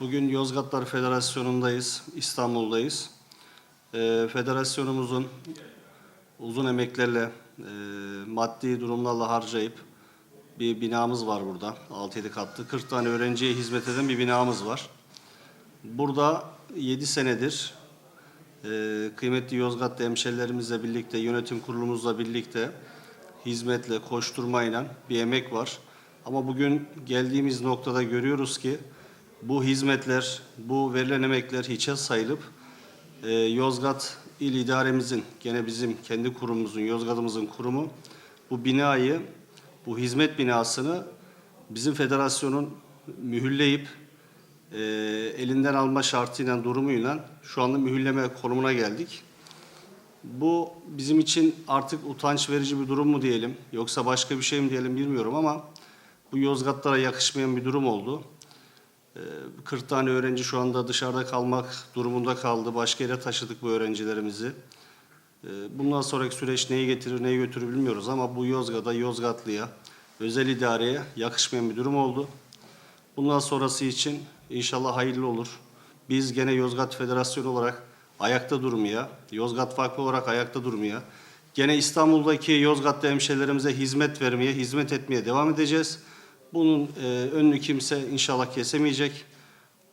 Bugün Yozgatlar Federasyonu'ndayız, İstanbul'dayız. Ee, federasyonumuzun uzun emeklerle, e, maddi durumlarla harcayıp bir binamız var burada, 6-7 katlı. 40 tane öğrenciye hizmet eden bir binamız var. Burada 7 senedir e, kıymetli Yozgatlı hemşerilerimizle birlikte, yönetim kurulumuzla birlikte hizmetle, koşturmayla bir emek var. Ama bugün geldiğimiz noktada görüyoruz ki bu hizmetler, bu verilen emekler hiçe sayılıp e, Yozgat İl İdaremizin, gene bizim kendi kurumumuzun, Yozgat'ımızın kurumu bu binayı, bu hizmet binasını bizim federasyonun mühürleyip e, elinden alma şartıyla, durumuyla şu anda mühürleme konumuna geldik. Bu bizim için artık utanç verici bir durum mu diyelim, yoksa başka bir şey mi diyelim bilmiyorum ama bu Yozgatlara yakışmayan bir durum oldu. Ee, 40 tane öğrenci şu anda dışarıda kalmak durumunda kaldı. Başka yere taşıdık bu öğrencilerimizi. Ee, Bundan sonraki süreç neyi getirir, neyi götürür bilmiyoruz ama bu Yozgat'a, Yozgatlı'ya, özel idareye yakışmayan bir durum oldu. Bundan sonrası için inşallah hayırlı olur. Biz gene Yozgat Federasyonu olarak ayakta durmaya, Yozgat Vakfı olarak ayakta durmaya, gene İstanbul'daki Yozgatlı hemşehrilerimize hizmet vermeye, hizmet etmeye devam edeceğiz. Bunun e, önünü kimse inşallah kesemeyecek.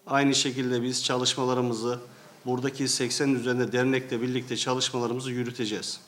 Aynı şekilde biz çalışmalarımızı buradaki 80 üzerinde dernekle birlikte çalışmalarımızı yürüteceğiz.